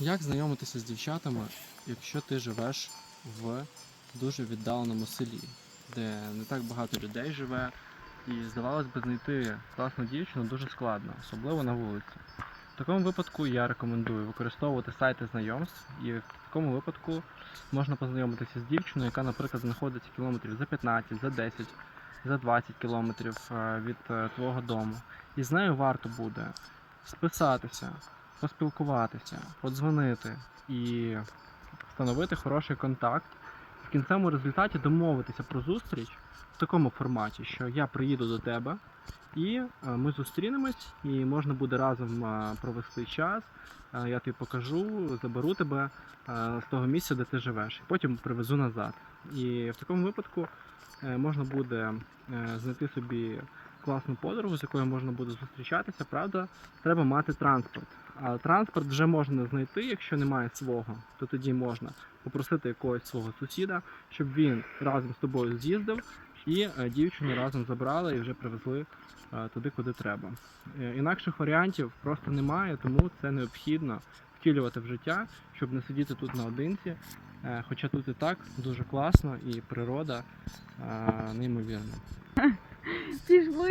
Як знайомитися з дівчатами, якщо ти живеш в дуже віддаленому селі, де не так багато людей живе, і здавалось би знайти класну дівчину дуже складно, особливо на вулиці. В такому випадку я рекомендую використовувати сайти знайомств, і в такому випадку можна познайомитися з дівчиною, яка, наприклад, знаходиться кілометрів за 15, за 10, за 20 кілометрів е, від е, твого дому. І з нею варто буде списатися, поспілкуватися, подзвонити і встановити хороший контакт. В кінцевому результаті домовитися про зустріч в такому форматі, що я приїду до тебе і е, ми зустрінемось, і можна буде разом е, провести час. Е, Я тобі покажу, заберу тебе з того місця, де ти живеш, і потім привезу назад. І в такому випадку можна буде знайти собі класну подругу, з якою можна буде зустрічатися. Правда, треба мати транспорт. А транспорт вже можна знайти, якщо немає свого, то тоді можна попросити якогось свого сусіда, щоб він разом з тобою з'їздив і е, дівчину разом забрали і вже привезли е, туди, куди треба. Е, Інакших варіантів просто немає, тому це необхідно втілювати в життя, щоб не сидіти тут наодинці. Хоча тут і так дуже класно, і природа неймовірна. Пішли.